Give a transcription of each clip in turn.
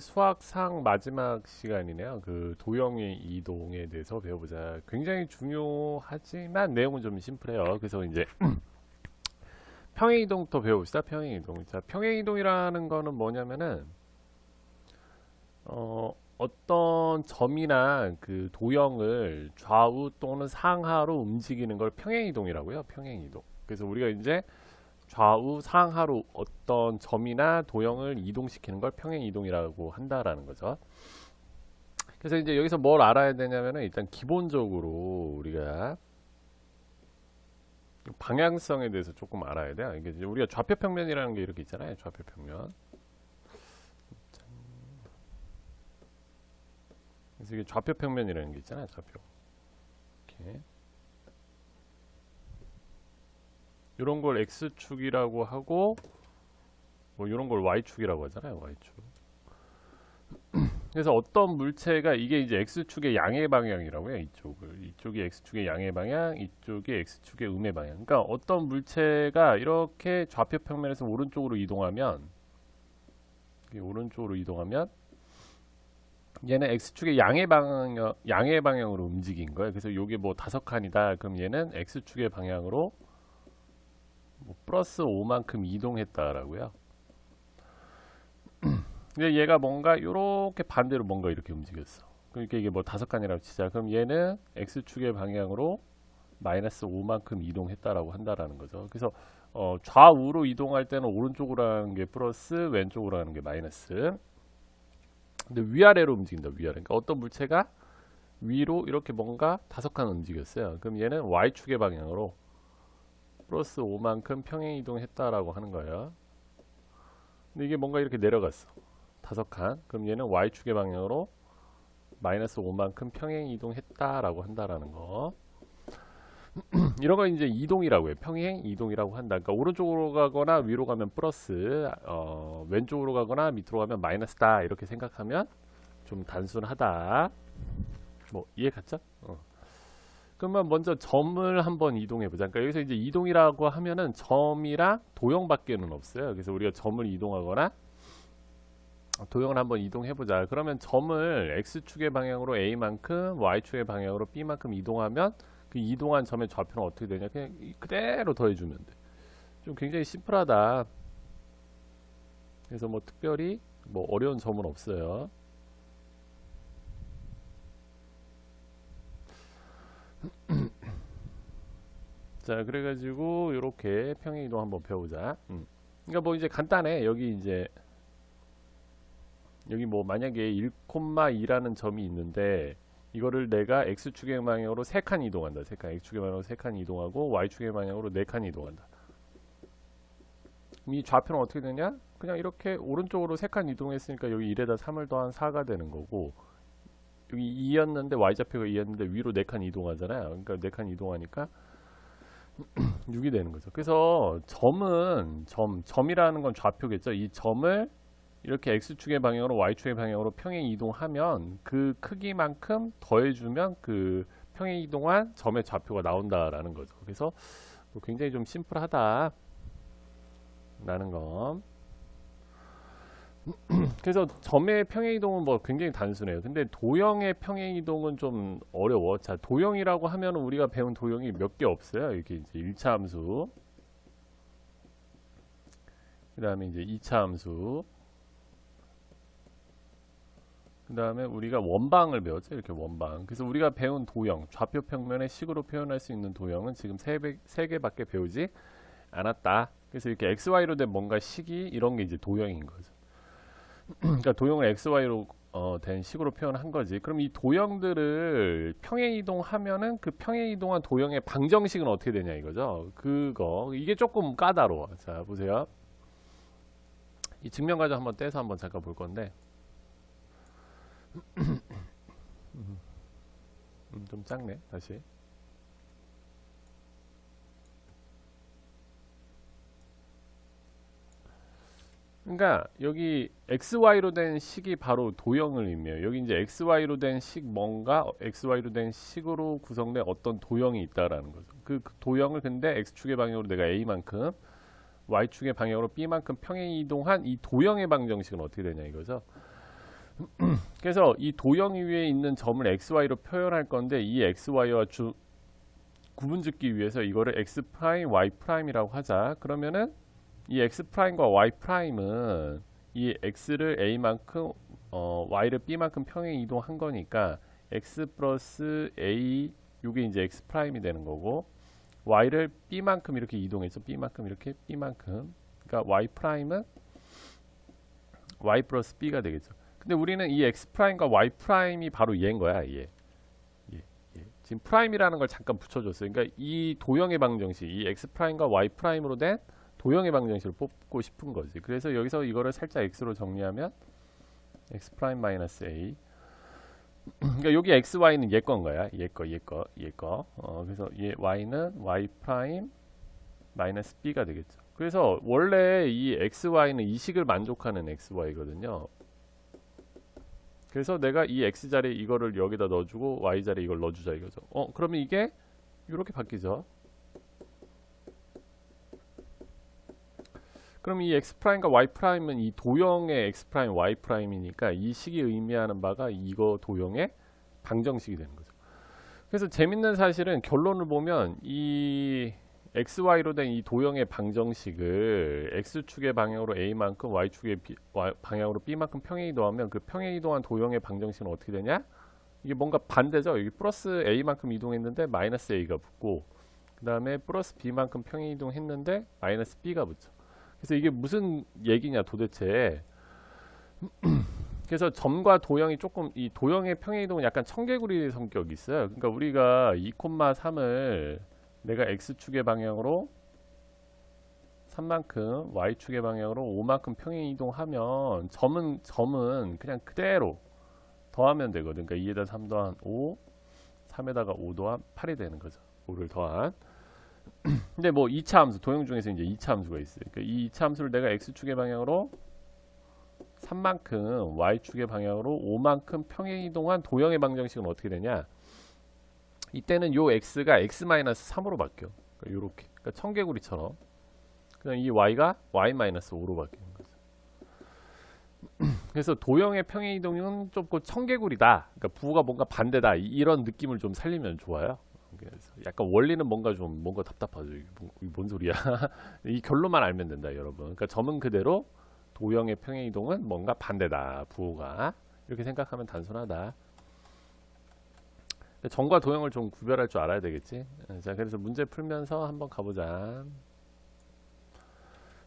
수학상 마지막 시간이네요. 그 도형의 이동에 대해서 배워보자. 굉장히 중요하지만 내용은 좀 심플해요. 그래서 이제 평행 이동부터 배워봅시다. 평행 이동. 자, 평행 이동이라는 거는 뭐냐면은 어, 어떤 점이나 그 도형을 좌우 또는 상하로 움직이는 걸 평행 이동이라고요. 평행 이동. 그래서 우리가 이제 좌우 상하로 어떤 점이나 도형을 이동시키는 걸 평행 이동이라고 한다라는 거죠. 그래서 이제 여기서 뭘 알아야 되냐면은 일단 기본적으로 우리가 방향성에 대해서 조금 알아야 돼요. 이게 우리가 좌표 평면이라는 게 이렇게 있잖아요. 좌표 평면. 그래서 이게 좌표 평면이라는 게 있잖아요. 좌표. 이렇게. 이런 걸 x축이라고 하고 뭐 이런 걸 y축이라고 하잖아요. y축. 그래서 어떤 물체가 이게 이제 x축의 양의 방향이라고 해요. 이쪽을. 이쪽이 x축의 양의 방향, 이쪽이 x축의 음의 방향. 그러니까 어떤 물체가 이렇게 좌표 평면에서 오른쪽으로 이동하면 오른쪽으로 이동하면 얘는 x축의 양의 방향 양의 방향으로 움직인 거예요. 그래서 이게 뭐 다섯 칸이다. 그럼 얘는 x축의 방향으로 뭐 플러스 5만큼 이동했다라고요. 근데 얘가 뭔가 이렇게 반대로 뭔가 이렇게 움직였어. 그러니까 이게 뭐 다섯 칸이라고 치자. 그럼 얘는 x축의 방향으로 마이너스 5만큼 이동했다라고 한다라는 거죠. 그래서 어, 좌우로 이동할 때는 오른쪽으로 하는 게 플러스, 왼쪽으로 하는 게 마이너스. 근데 위아래로 움직인다. 위아래. 그러니까 어떤 물체가 위로 이렇게 뭔가 다섯 칸 움직였어요. 그럼 얘는 y축의 방향으로 플러스 5만큼 평행 이동했다라고 하는 거예요. 근데 이게 뭔가 이렇게 내려갔어. 다섯 칸. 그럼 얘는 y축의 방향으로 마이너스 5만큼 평행 이동했다라고 한다라는 거. 이런 거 이제 이동이라고 해요. 평행 이동이라고 한다. 그러니까 오른쪽으로 가거나 위로 가면 플러스, 어, 왼쪽으로 가거나 밑으로 가면 마이너스다. 이렇게 생각하면 좀 단순하다. 뭐 이해 갔죠? 어. 그러면 먼저 점을 한번 이동해 보자. 그러니까 여기서 이제 이동이라고 하면은 점이랑 도형밖에는 없어요. 그래서 우리가 점을 이동하거나 도형을 한번 이동해 보자. 그러면 점을 x축의 방향으로 a만큼, y축의 방향으로 b만큼 이동하면 그 이동한 점의 좌표는 어떻게 되냐? 그냥 이- 그대로 더해 주면 돼. 좀 굉장히 심플하다. 그래서 뭐 특별히 뭐 어려운 점은 없어요. 자, 그래가지고 이렇게 평행 이동 한번 배우자. 음. 그러니까 뭐 이제 간단해. 여기 이제 여기 뭐 만약에 1,2라는 점이 있는데 이거를 내가 x축의 방향으로 세칸 이동한다. 세 칸. x축의 방향으로 세칸 이동하고 y축의 방향으로 네칸 이동한다. 그럼 이 좌표는 어떻게 되냐? 그냥 이렇게 오른쪽으로 세칸 이동했으니까 여기 1에다 3을 더한 4가 되는 거고 여기 2였는데 y좌표가 2였는데 위로 네칸 이동하잖아요. 그러니까 네칸 이동하니까 6이 되는 거죠. 그래서 점은 점 점이라는 건 좌표겠죠. 이 점을 이렇게 x축의 방향으로 y축의 방향으로 평행 이동하면 그 크기만큼 더해주면 그 평행 이동한 점의 좌표가 나온다라는 거죠. 그래서 뭐 굉장히 좀 심플하다 라는 거. 그래서 점의 평행 이동은 뭐 굉장히 단순해요. 근데 도형의 평행 이동은 좀 어려워. 자, 도형이라고 하면 우리가 배운 도형이 몇 개 없어요. 이렇게 이제 1차 함수. 그 다음에 이제 2차 함수. 그 다음에 우리가 원방을 배웠죠. 이렇게 원방. 그래서 우리가 배운 도형, 좌표 평면의 식으로 표현할 수 있는 도형은 지금 세, 배, 세 개밖에 배우지 않았다. 그래서 이렇게 XY로 된 뭔가 식이 이런 게 이제 도형인 거죠. 그러니까 도형을 XY로 어, 된 식으로 표현한 거지. 그럼 이 도형들을 평행 이동하면은 그 평행 이동한 도형의 방정식은 어떻게 되냐 이거죠. 그거 이게 조금 까다로워. 자 보세요. 이 증명 과정 한번 떼서 한번 잠깐 볼 건데. 음, 좀 작네. 다시. 그러니까 여기 XY로 된 식이 바로 도형을 의미해요. 여기 이제 XY로 된 식 뭔가 XY로 된 식으로 구성된 어떤 도형이 있다라는 거죠. 그, 그 도형을 근데 X축의 방향으로 내가 A만큼 Y축의 방향으로 B만큼 평행 이동한 이 도형의 방정식은 어떻게 되냐 이거죠. 그래서 이 도형 위에 있는 점을 xy로 표현할 건데 이 xy와 주, 구분 짓기 위해서 이거를 x 프라임, y 프라임이라고 하자. 그러면은 이 x 프라임과 y 프라임은 이 x를 a만큼 어, y를 b만큼 평행 이동한 거니까 x 플러스 a 요게 이제 x 프라임이 되는 거고 y를 b만큼 이렇게 이동했죠. b만큼 이렇게 b만큼. 그러니까 y 프라임은 y 플러스 b가 되겠죠. 근데 우리는 이 x 프라임과 y 프라임이 바로 얘인 거야, 얘. 얘, 얘. 지금 프라임이라는 걸 잠깐 붙여줬어요. 그러니까 이 도형의 방정식, 이 x 프라임과 y 프라임으로 된 도형의 방정식을 뽑고 싶은 거지. 그래서 여기서 이거를 살짝 x로 정리하면 x 프라임 마이너스 a. 그러니까 여기 x, y는 얘 건 거야. 얘 거, 얘 거, 얘 거. 어, 그래서 얘 y는 y 프라임 마이너스 b가 되겠죠. 그래서 원래 이 x, y는 이 식을 만족하는 x, y거든요. 그래서 내가 이 x 자리에 이거를 여기다 넣어주고 y 자리에 이걸 넣어주자 이거죠. 어, 그러면 이게 이렇게 바뀌죠. 그럼 이 x 프라임과 y 프라임은 이 도형의 x 프라임, y 프라임이니까 이 식이 의미하는 바가 이거 도형의 방정식이 되는 거죠. 그래서 재밌는 사실은 결론을 보면 이 xy로 된 이 도형의 방정식을 x축의 방향으로 a만큼 y축의 B- y- 방향으로 b만큼 평행 이 동하면 그 평행 이 동한 도형의 방정식은 어떻게 되냐? 이게 뭔가 반대죠. 여기 플러스 a만큼 이동했는데 마이너스 a가 붙고 그 다음에 플러스 b만큼 평행 이동했는데 마이너스 b가 붙죠. 그래서 이게 무슨 얘기냐 도대체. 그래서 점과 도형이 조금 이 도형의 평행 이동은 약간 청개구리 성격이 있어요. 그러니까 우리가 2,3을 내가 x축의 방향으로 3만큼 y축의 방향으로 5만큼 평행 이동하면 점은 점은 그냥 그대로 더하면 되거든. 그러니까 2에다 3 더한 5, 3에다가 5 더한 8이 되는 거죠. 5를 더한. 근데 뭐 2차 함수, 도형 중에서 이제 2차 함수가 있어요. 그러니까 이 2차 함수를 내가 x축의 방향으로 3만큼 y축의 방향으로 5만큼 평행 이동한 도형의 방정식은 어떻게 되냐? 이때는 요 x가 x-3으로 바뀌어. 그러니까 요렇게. 그러니까 청개구리처럼. 그냥 이 y가 y-5로 바뀌는 거죠. 그래서 도형의 평행 이동은 좀그 청개구리다. 그러니까 부호가 뭔가 반대다. 이- 이런 느낌을 좀 살리면 좋아요. 그래서 약간 원리는 뭔가 좀 뭔가 답답하죠. 이게 뭔, 이게 뭔 소리야? 이 결론만 알면 된다, 여러분. 그러니까 점은 그대로 도형의 평행 이동은 뭔가 반대다. 부호가 이렇게 생각하면 단순하다. 점과 도형을 좀 구별할 줄 알아야 되겠지. 어, 자, 그래서 문제 풀면서 한번 가보자.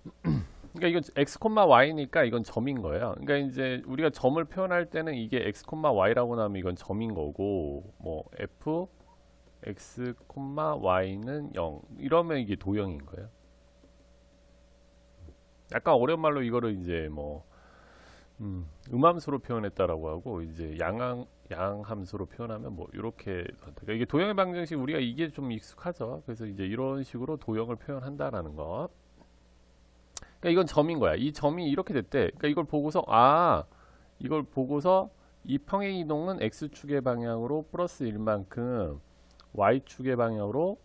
그러니까 이건 x, y니까 이건 점인 거예요. 그러니까 이제 우리가 점을 표현할 때는 이게 x, y라고 나면 이건 점인 거고, 뭐 f, x, y는 0 이러면 이게 도형인 거예요. 약간 어려운 말로 이거를 이제 뭐 음, 음함수로 표현했다라고 하고 이제 양항 양함수로 표현하면 뭐 이렇게 그러니까 이게 도형의 방정식 우리가 이게 좀 익숙하죠. 그래서 이제 이런 식으로 도형을 표현한다라는 거. 그러니까 이건 점인 거야. 이 점이 이렇게 됐대. 그러니까 이걸 보고서 아 이걸 보고서 이 평행 이동은 x축의 방향으로 플러스 1만큼 y축의 방향으로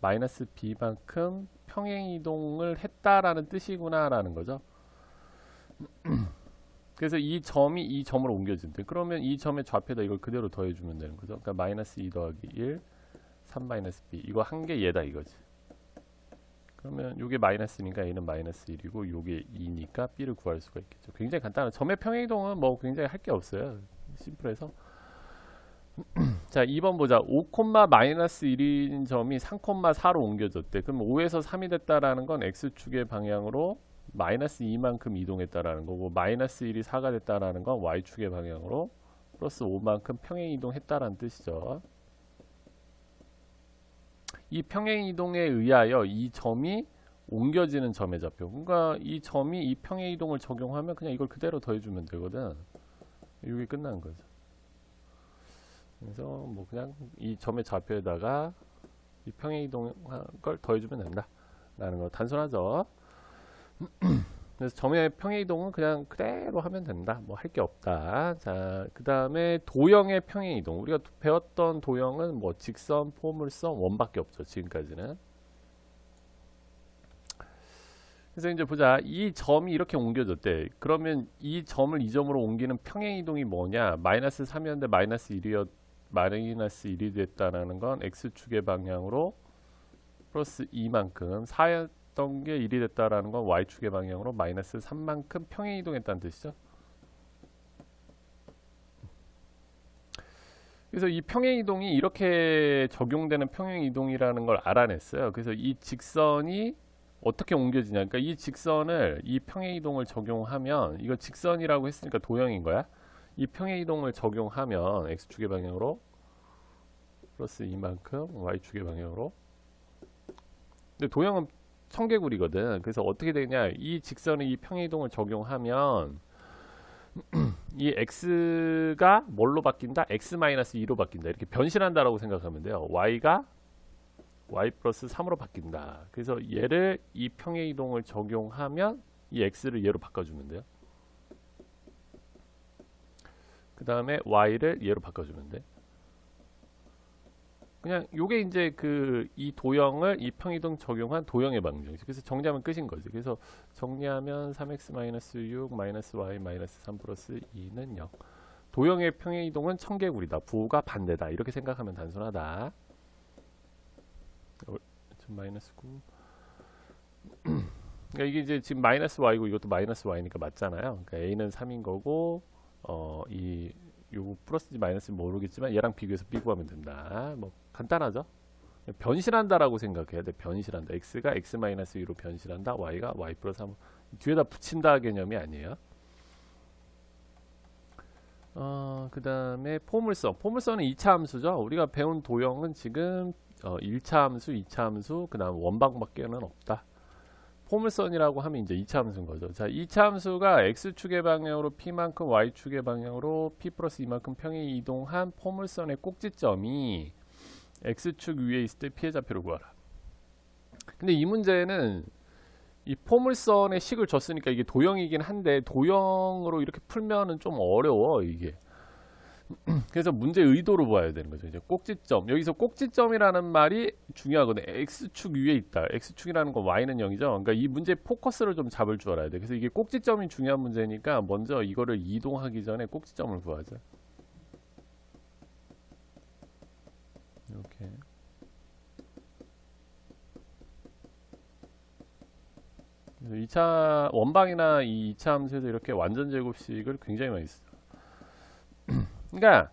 마이너스 b만큼 평행 이동을 했다라는 뜻이구나라는 거죠. 그래서 이 점이 이 점으로 옮겨진대. 그러면 이 점의 좌표에다 이걸 그대로 더해주면 되는 거죠. 그러니까 마이너스 2 더하기 1, 3 마이너스 b. 이거 한 개 얘다 이거지. 그러면 요게 마이너스니까 a는 마이너스 1이고 요게 2니까 b를 구할 수가 있겠죠. 굉장히 간단한 점의 평행 이동은 뭐 굉장히 할 게 없어요. 심플해서. 자, 2번 보자. 5, 마이너스 1인 점이 3, 4로 옮겨졌대. 그럼 5에서 3이 됐다라는 건 x축의 방향으로 마이너스 2만큼 이동했다라는 거고 마이너스 1이 4가 됐다라는 건 y축의 방향으로 플러스 5만큼 평행 이동했다라는 뜻이죠. 이 평행 이동에 의하여 이 점이 옮겨지는 점의 좌표. 그러니까 이 점이 이 평행 이동을 적용하면 그냥 이걸 그대로 더해주면 되거든. 이게 끝난 거죠. 그래서 뭐 그냥 이 점의 좌표에다가 이 평행 이동한 걸 더해주면 된다. 라는 거 단순하죠. 그래서 점의 평행 이동은 그냥 그대로 하면 된다. 뭐 할 게 없다. 자, 그 다음에 도형의 평행 이동. 우리가 배웠던 도형은 뭐 직선, 포물선, 원밖에 없죠. 지금까지는. 그래서 이제 보자. 이 점이 이렇게 옮겨졌대. 그러면 이 점을 이 점으로 옮기는 평행 이동이 뭐냐? 마이너스 3이었는데 마이너스 1이었 마이너스 1이 됐다라는 건 x축의 방향으로 플러스 2만큼 4였던 게 1이 됐다라는 건 y축의 방향으로 마이너스 3만큼 평행 이동했다는 뜻이죠. 그래서 이 평행 이동이 이렇게 적용되는 평행 이동이라는 걸 알아냈어요. 그래서 이 직선이 어떻게 옮겨지냐? 그러니까 이 직선을 이 평행 이동을 적용하면 이거 직선이라고 했으니까 도형인 거야. 이 평행 이동을 적용하면 x축의 방향으로 플러스 이만큼 y축의 방향으로. 근데 도형은 청개구리거든. 그래서 어떻게 되냐? 이 직선의 이 평행 이동을 적용하면 이 x가 뭘로 바뀐다? x-2로 바뀐다. 이렇게 변신한다라고 생각하면 돼요. y가 y 플러스 3으로 바뀐다. 그래서 얘를 이 평행 이동을 적용하면 이 x를 얘로 바꿔주면 돼요. 그 다음에 y를 얘로 바꿔주면 돼. 그냥 요게 이제 그 이 도형을 이 평이동 적용한 도형의 방정식. 그래서 정리하면 끝인 거지. 그래서 정리하면 3x-6 마이너스 y 마이너스 3 플러스 2는 0. 도형의 평행 이동은 청개구리다. 부호가 반대다. 이렇게 생각하면 단순하다. 어, 좀 마이너스 9. 그러니까 이게 이제 지금 마이너스 y고 이것도 마이너스 y니까 맞잖아요. 그러니까 a는 3인 거고 어 이 요거 플러스인지 마이너스인지 모르겠지만 얘랑 비교해서 b 구하면 된다. 뭐 간단하죠? 변신한다라고 생각해야 돼. 변신한다. x가 x-2로 변신한다. y가 y 플러스 3 뒤에다 붙인다 개념이 아니에요. 어, 그 다음에 포물선. 포물선은 2차 함수죠. 우리가 배운 도형은 지금 어, 1차 함수, 2차 함수, 그 다음 원방밖에는 없다. 포물선이라고 하면 이제 2차 함수인 거죠. 자, 2차 함수가 x축의 방향으로 p만큼 y축의 방향으로 p 플러스 이만큼 평행 이동한 포물선의 꼭지점이 x축 위에 있을 때 피해 좌표를 구하라. 근데 이 문제는 이 포물선의 식을 줬으니까 이게 도형이긴 한데 도형으로 이렇게 풀면은 좀 어려워 이게. 그래서 문제 의도로 봐야 되는 거죠. 이제 꼭지점. 여기서 꼭지점이라는 말이 중요하거든요. x축 위에 있다. x축이라는 건 y는 0이죠. 그러니까 이 문제 포커스를 좀 잡을 줄 알아야 돼. 그래서 이게 꼭지점이 중요한 문제니까 먼저 이거를 이동하기 전에 꼭지점을 구하자. 이렇게. 그래서 2차 원방이나 이 2차 함수에서 이렇게 완전 제곱식을 굉장히 많이 써. 그러니까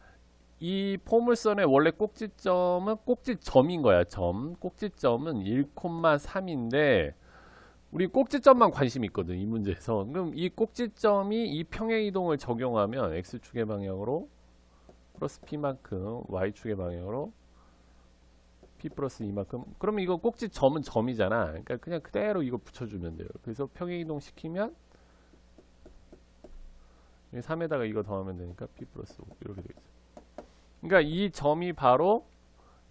이 포물선의 원래 꼭지점은 꼭지점인 거야. 점. 꼭지점은 1,3인데 우리 꼭지점만 관심 있거든. 이 문제에서. 그럼 이 꼭지점이 이 평행 이동을 적용하면 x축의 방향으로 플러스 p만큼 y축의 방향으로 p 플러스 이만큼 그러면 이거 꼭지점은 점이잖아. 그러니까 그냥 그대로 이거 붙여주면 돼요. 그래서 평행 이동 시키면 3에다가 이거 더하면 되니까 p 플러스 5 이렇게 되겠죠. 그러니까 이 점이 바로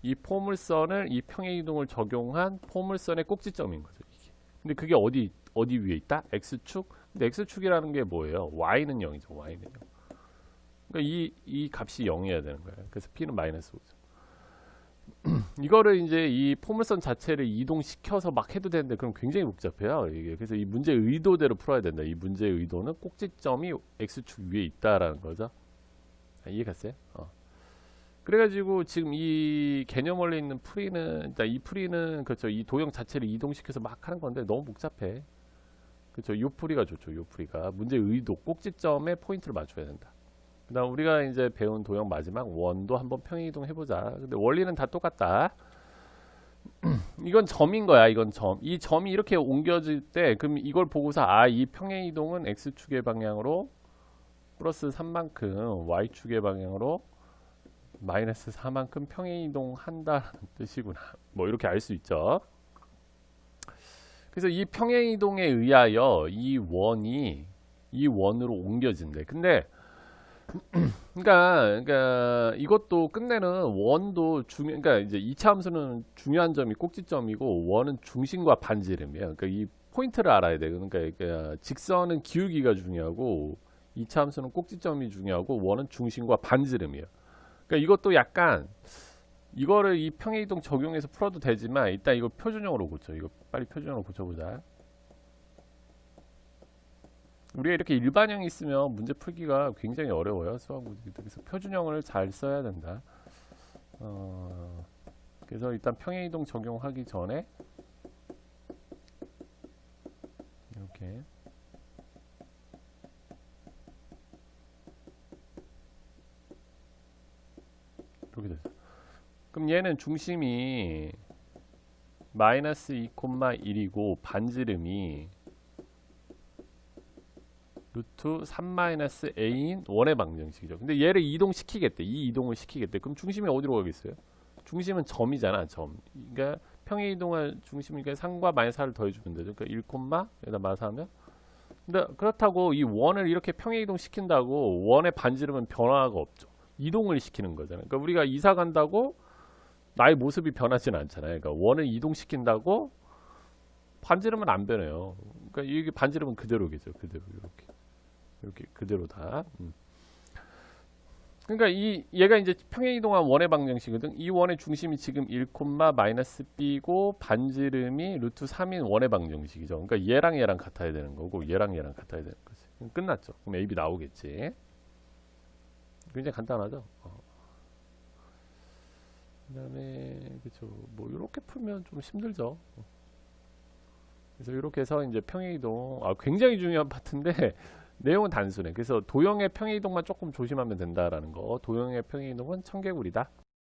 이 포물선을 이 평행 이동을 적용한 포물선의 꼭지점인 거죠. 이게. 근데 그게 어디 어디 위에 있다? x축. 근데 x축이라는 게 뭐예요? y는 0이죠. y는 0. 그러니까 이 이 값이 0이어야 되는 거예요. 그래서 p는 마이너스 5죠. 이거를 이제 이 포물선 자체를 이동시켜서 막 해도 되는데 그럼 굉장히 복잡해요. 이게 그래서 이 문제 의도대로 풀어야 된다. 이 문제의 의도는 꼭지점이 x축 위에 있다라는 거죠. 아, 이해 갔어요? 어. 그래가지고 지금 이 개념 원래 있는 풀이는 일단 이 풀이는 그렇죠. 이 도형 자체를 이동시켜서 막 하는 건데 너무 복잡해. 그렇죠. 요 풀이가 좋죠. 요 풀이가 문제 의도 꼭지점에 포인트를 맞춰야 된다. 그다음 우리가 이제 배운 도형 마지막 원도 한번 평행 이동 해보자. 근데 원리는 다 똑같다. 이건 점인 거야. 이건 점. 이 점이 이렇게 옮겨질 때 그럼 이걸 보고서 아 이 평행 이동은 x축의 방향으로 플러스 3만큼 y축의 방향으로 마이너스 4만큼 평행 이동 한다는 뜻이구나. 뭐 이렇게 알 수 있죠. 그래서 이 평행 이동에 의하여 이 원이 이 원으로 옮겨진대. 근데 그러니까, 그러니까 이것도 끝내는 원도 중요. 그러니까 이제 2차 함수는 중요한 점이 꼭지점이고 원은 중심과 반지름이에요. 그러니까 이 포인트를 알아야 돼. 그러니까, 그러니까 직선은 기울기가 중요하고 2차 함수는 꼭지점이 중요하고 원은 중심과 반지름이에요. 그러니까 이것도 약간 이거를 이 평행 이동 적용해서 풀어도 되지만 일단 이거 표준형으로 고쳐. 이거 빨리 표준형으로 고쳐보자. 우리가 이렇게 일반형이 있으면 문제 풀기가 굉장히 어려워요. 수학 문제들. 그래서 표준형을 잘 써야 된다. 어, 그래서 일단 평행이동 적용하기 전에 이렇게 이렇게 되죠. 그럼 얘는 중심이 마이너스 2,1이고 반지름이 루트 3 마이너스 a인 원의 방정식이죠. 근데 얘를 이동시키겠대. 이 이동을 시키겠대. 그럼 중심이 어디로 가겠어요? 중심은 점이잖아. 점. 그러니까 평행 이동할 중심이니까 3과 마이너스 4를 더해주면 되죠. 그러니까 1, 여기다 마사하면 근데 그렇다고 이 원을 이렇게 평행 이동 시킨다고 원의 반지름은 변화가 없죠. 이동을 시키는 거잖아요. 그러니까 우리가 이사 간다고 나의 모습이 변하지는 않잖아요. 그러니까 원을 이동시킨다고 반지름은 안 변해요. 그러니까 이게 반지름은 그대로겠죠. 그대로 이렇게 이렇게 그대로 다. 음. 그러니까 이 얘가 이제 평행 이동한 원의 방정식이거든. 이 원의 중심이 지금 1, 마이너스 b고 반지름이 루트 3인 원의 방정식이죠. 그러니까 얘랑 얘랑 같아야 되는 거고 얘랑 얘랑 같아야 되는 거지. 그럼 끝났죠. 그럼 a, b 나오겠지. 굉장히 간단하죠. 어. 그다음에 그쵸 뭐 이렇게 풀면 좀 힘들죠. 어. 그래서 이렇게 해서 이제 평행 이동 아 굉장히 중요한 파트인데 내용은 단순해. 그래서 도형의 평행이동만 조금 조심하면 된다라는 거. 도형의 평행이동은 청개구리다.